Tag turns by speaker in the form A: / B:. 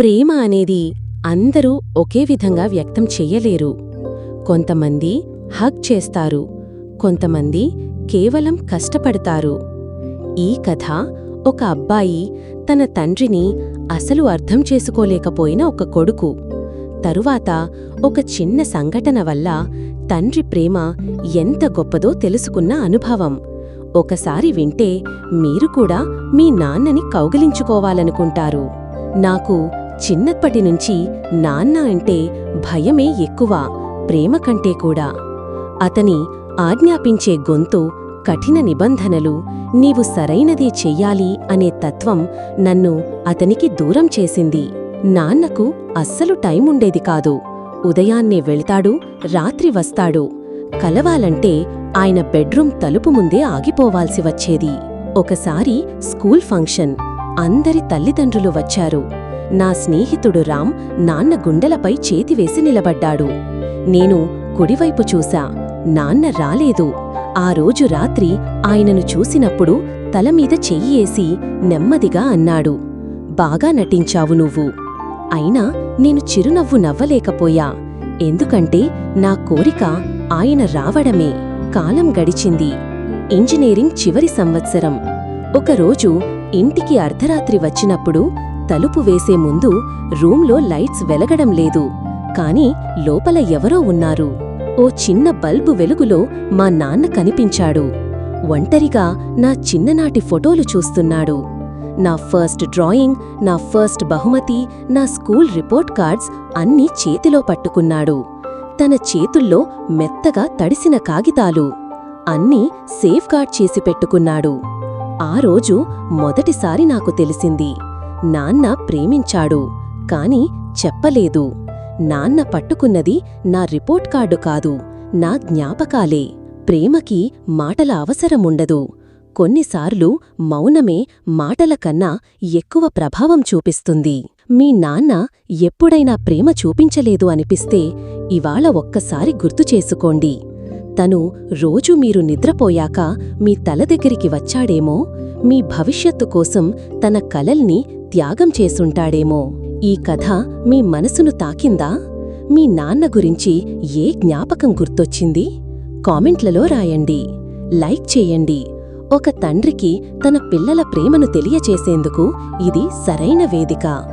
A: ప్రేమ అనేది అందరూ ఒకే విధంగా వ్యక్తం చెయ్యలేరు కొంతమంది హగ్ చేస్తారు కొంతమంది కేవలం కష్టపడతారు. ఈ కథ ఒక అబ్బాయి తన తండ్రిని అసలు అర్థం చేసుకోలేకపోయిన ఒక కొడుకు. తరువాత ఒక చిన్న సంఘటన వల్ల తండ్రి ప్రేమ ఎంత గొప్పదో తెలుసుకున్న అనుభవం. ఒకసారి వింటే మీరు కూడా మీ నాన్నని కౌగిలించుకోవాలనుకుంటారు. నాకు చిన్నప్పటి నుంచి నాన్న అంటే భయమే ఎక్కువ ప్రేమ కంటే కూడా. అతని ఆజ్ఞాపించే గొంతు కఠిన నిబంధనలు నీవు సరైనదే చెయ్యాలి అనే తత్వం నన్ను అతనికి దూరం చేసింది. నాన్నకు అస్సలు టైం ఉండేది కాదు. ఉదయాన్నే వెళ్తాడు రాత్రి వస్తాడు. కలవాలంటే ఆయన బెడ్రూమ్ తలుపు ముందే ఆగిపోవాల్సి వచ్చేది. ఒకసారి స్కూల్ ఫంక్షన్ అందరి తల్లిదండ్రులు వచ్చారు. నా స్నేహితుడు రామ్ నాన్న గుండెలపై చేతివేసి నిలబడ్డాడు. నేను కుడివైపు చూశా. నాన్న రాలేదు. ఆ రోజు రాత్రి ఆయనను చూసినప్పుడు తలమీద చెయ్యేసి నెమ్మదిగా అన్నాడు. బాగా నటించావు నువ్వు. అయినా నేను చిరునవ్వు నవ్వలేకపోయా. ఎందుకంటే నా కోరిక ఆయన రావడమే. కాలం గడిచింది. ఇంజనీరింగ్ చివరి సంవత్సరం. ఒకరోజు ఇంటికి అర్ధరాత్రి వచ్చినప్పుడు తలుపు వేసే ముందు రూంలో లైట్స్ వెలగడం లేదు. కాని లోపల ఎవరో ఉన్నారు. ఓ చిన్న బల్బు వెలుగులో మా నాన్న కనిపించాడు. ఒంటరిగా నా చిన్ననాటి ఫోటోలు చూస్తున్నాడు. నా ఫస్ట్ డ్రాయింగ్ నా ఫస్ట్ బహుమతి నా స్కూల్ రిపోర్ట్ కార్డ్స్ అన్నీ చేతిలో పట్టుకున్నాడు. తన చేతుల్లో మెత్తగా తడిసిన కాగితాలు అన్నీ సేఫ్గార్డ్ చేసి పెట్టుకున్నాడు. ఆ రోజు మొదటిసారి నాకు తెలిసింది. నాన్న ప్రేమించాడు కాని చెప్పలేదు. నాన్న పట్టుకున్నది నా రిపోర్ట్ కార్డు కాదు నా జ్ఞాపకాలే. ప్రేమకి మాటల అవసరముండదు. కొన్నిసార్లు మౌనమే మాటల కన్నా ఎక్కువ ప్రభావం చూపిస్తుంది. మీ నాన్న ఎప్పుడైనా ప్రేమ చూపించలేదు అనిపిస్తే ఇవాళ ఒక్కసారి గుర్తు చేసుకోండి. తను రోజు మీరు నిద్రపోయాక మీ తల దగ్గరికి వచ్చాడేమో మీ భవిష్యత్తు కోసం తన కలల్ని త్యాగం చేసుంటాడేమో ఈ కథ మీ మనసును తాకిందా? మీ నాన్న గురించి ఏ జ్ఞాపకం గుర్తొచ్చింది? కామెంట్లలో రాయండి. లైక్ చేయండి. ఒక తండ్రికి తన పిల్లల ప్రేమను తెలియచేసేందుకు ఇది సరైన వేదిక.